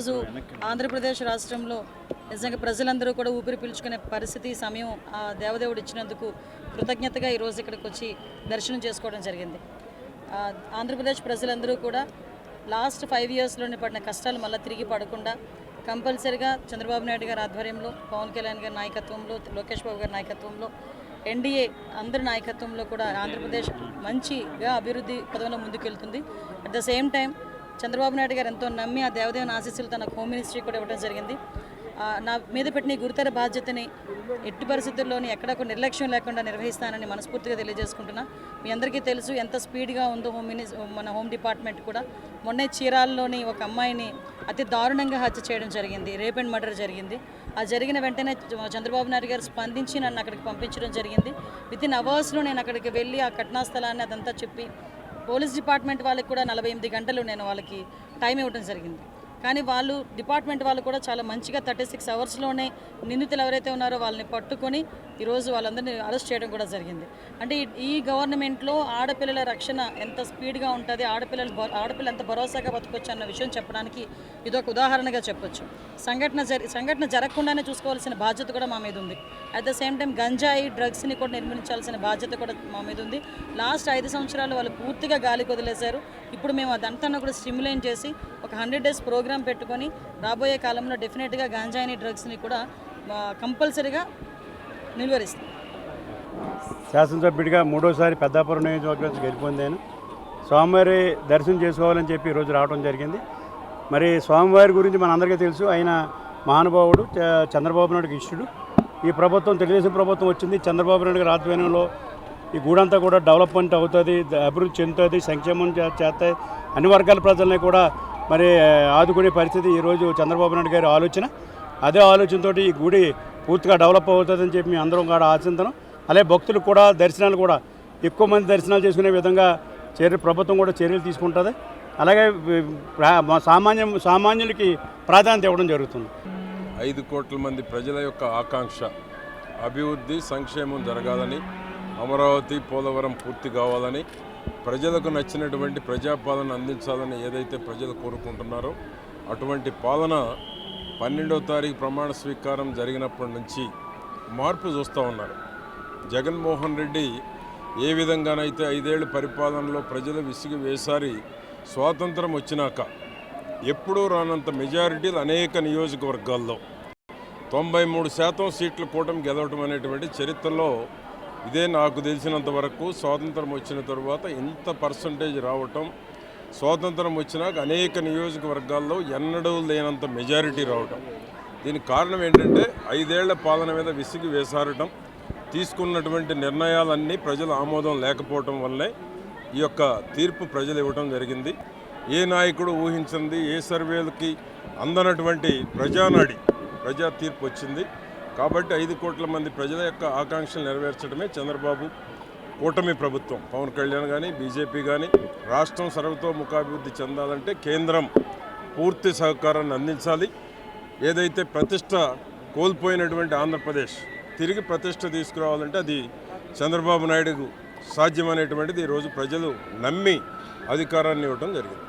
ఈరోజు ఆంధ్రప్రదేశ్ రాష్ట్రంలో నిజంగా ప్రజలందరూ కూడా ఊపిరి పీల్చుకునే పరిస్థితి సమయం ఆ దేవదేవుడు ఇచ్చినందుకు కృతజ్ఞతగా ఈరోజు ఇక్కడికి వచ్చి దర్శనం చేసుకోవడం జరిగింది. ఆంధ్రప్రదేశ్ ప్రజలందరూ కూడా లాస్ట్ ఫైవ్ ఇయర్స్లోనే పడిన కష్టాలు మళ్ళీ తిరిగి పడకుండా కంపల్సరిగా చంద్రబాబు నాయుడు గారి ఆధ్వర్యంలో పవన్ కళ్యాణ్ గారి నాయకత్వంలో లోకేష్ బాబు గారి నాయకత్వంలో ఎన్డీఏ అందరి నాయకత్వంలో కూడా ఆంధ్రప్రదేశ్ మంచిగా అభివృద్ధి పదంలో ముందుకెళ్తుంది. At the same time Chandrababu Naidu garu ఎంతో నమ్మి ఆ దేవదేవుని ఆశీస్సులు తన హోమ్ మినిస్ట్రీ కూడా ఇవ్వడం జరిగింది. నా మీద పెట్టిన గురుతర బాధ్యతని ఎట్టి పరిస్థితుల్లోని ఎక్కడ ఒక నిర్లక్ష్యం లేకుండా నిర్వహిస్తానని మనస్ఫూర్తిగా తెలియజేసుకుంటున్నా. మీ అందరికీ తెలుసు ఎంత స్పీడ్గా ఉందో హోమ్ మినిస్ మన హోమ్ డిపార్ట్మెంట్ కూడా. మొన్నే చీరాల్లోని ఒక అమ్మాయిని అతి దారుణంగా హత్య చేయడం జరిగింది. రేప్ అండ్ మర్డర్ జరిగింది. ఆ జరిగిన వెంటనే చంద్రబాబు నాయుడు గారు స్పందించి నన్ను అక్కడికి పంపించడం జరిగింది. విత్ ఇన్ అవర్స్లో నేను అక్కడికి వెళ్ళి ఆ ఘటనా స్థలాన్ని అదంతా చెప్పి పోలీస్ డిపార్ట్మెంట్ వాళ్ళకి కూడా నలభై ఎనిమిది గంటలు నేను వాళ్ళకి టైం ఇవ్వడం జరిగింది. కానీ వాళ్ళు డిపార్ట్మెంట్ వాళ్ళు కూడా చాలా మంచిగా థర్టీ సిక్స్ అవర్స్లోనే నిందితులు ఎవరైతే ఉన్నారో వాళ్ళని పట్టుకొని ఈరోజు వాళ్ళందరినీ అరెస్ట్ చేయడం కూడా జరిగింది. అంటే ఈ- గవర్నమెంట్లో ఆడపిల్లల రక్షణ ఎంత స్పీడ్గా ఉంటుంది ఆడపిల్లలు ఆడపిల్ల ఎంత భరోసాగా బతకొచ్చు అన్న విషయం చెప్పడానికి ఇదొక ఉదాహరణగా చెప్పొచ్చు. సంఘటన జరి సంఘటన జరగకుండానే చూసుకోవాల్సిన బాధ్యత కూడా మా మీద ఉంది. అట్ ద సేమ్ టైం గంజాయి డ్రగ్స్ని కూడా నిర్మించాల్సిన బాధ్యత కూడా మా మీద ఉంది. లాస్ట్ ఐదు సంవత్సరాలు వాళ్ళు పూర్తిగా గాలికి వదిలేశారు. ఇప్పుడు మేము అదంతా కూడా స్టిమ్యులేట్ చేసి ఒక హండ్రెడ్ డేస్ ప్రోగ్రామ్ పెట్టుకొని రాబోయే కాలంలో డెఫినెట్గా గాంజాయిని డ్రగ్స్ని కూడా కంపల్సరీగా నిలువరిస్తాం. శాసనసభ్యుడిగా మూడోసారి పెద్దాపురం నియోజకవర్గం గెలిపొందాను. స్వామివారి దర్శనం చేసుకోవాలని చెప్పి ఈరోజు రావడం జరిగింది. మరి స్వామివారి గురించి మనందరికీ తెలుసు ఆయన మహానుభావుడు చ- చంద్రబాబు నాయుడుకి ఇష్టుడు. ఈ ప్రభుత్వం తెలుగుదేశం ప్రభుత్వం వచ్చింది చంద్రబాబు నాయుడు గారి ఆధ్వర్యంలో ఈ గూడంతా కూడా డెవలప్మెంట్ అవుతుంది అభివృద్ధి చెందుతుంది సంక్షేమం చేస్తాయి. అన్ని వర్గాల ప్రజల్ని కూడా మరి ఆదుకునే పరిస్థితి ఈరోజు చంద్రబాబు నాయుడు గారి ఆలోచన. అదే ఆలోచనతో ఈ గుడి పూర్తిగా డెవలప్ అవుతుందని చెప్పి మేము అందరం కూడా ఆశించడం అలాగే భక్తులు కూడా దర్శనాలు కూడా ఎక్కువ మంది దర్శనాలు చేసుకునే విధంగా చర్య ప్రభుత్వం కూడా చర్యలు తీసుకుంటుంది. అలాగే ప్రా- మా సామాన్య సామాన్యులకి ప్రాధాన్యత ఇవ్వడం జరుగుతుంది. ఐదు కోట్ల మంది ప్రజల యొక్క ఆకాంక్ష అభివృద్ధి సంక్షేమం జరగాలని అమరావతి పోలవరం పూర్తి కావాలని ప్రజలకు నచ్చినటువంటి ప్రజాపాలన అందించాలని ఏదైతే ప్రజలు కోరుకుంటున్నారో అటువంటి పాలన పన్నెండవ తారీఖు ప్రమాణ స్వీకారం జరిగినప్పటి నుంచి మార్పు చూస్తూ ఉన్నారు. జగన్మోహన్ రెడ్డి ఏ విధంగానైతే ఐదేళ్ళ పరిపాలనలో ప్రజలు విసిగి వేసారి స్వాతంత్రం వచ్చినాక ఎప్పుడూ రానంత మెజారిటీలు అనేక నియోజకవర్గాల్లో. తొంభై మూడు శాతం సీట్లు కూటమి గెలవటం అనేటువంటి చరిత్రలో ఇదే నాకు తెలిసినంత వరకు స్వాతంత్రం వచ్చిన తర్వాత ఇంత పర్సంటేజ్ రావటం స్వాతంత్రం వచ్చినాక అనేక నియోజకవర్గాల్లో ఎన్నడూ లేనంత మెజారిటీ రావటం. దీనికి కారణం ఏంటంటే ఐదేళ్ళ పాలన మీద విసిగి వేసారటం తీసుకున్నటువంటి నిర్ణయాలన్నీ ప్రజల ఆమోదం లేకపోవటం వల్లే ఈ యొక్క తీర్పు ప్రజలు ఇవ్వటం జరిగింది. ఏ నాయకుడు ఊహించింది ఏ సర్వేలకి అందనటువంటి ప్రజానాడి ప్రజా తీర్పు వచ్చింది. కాబట్టి ఐదు కోట్ల మంది ప్రజల యొక్క ఆకాంక్షలు నెరవేర్చడమే చంద్రబాబు కూటమి ప్రభుత్వం. పవన్ కళ్యాణ్ కానీ బీజేపీ కానీ రాష్ట్రం సర్వతోముఖాభివృద్ధి చెందాలంటే కేంద్రం పూర్తి సహకారాన్ని అందించాలి. ఏదైతే ప్రతిష్ట కోల్పోయినటువంటి ఆంధ్రప్రదేశ్ తిరిగి ప్రతిష్ట తీసుకురావాలంటే అది చంద్రబాబు నాయుడుకు సాధ్యమనేటువంటిది ఈరోజు ప్రజలు నమ్మి అధికారాన్ని ఇవ్వడం జరిగింది.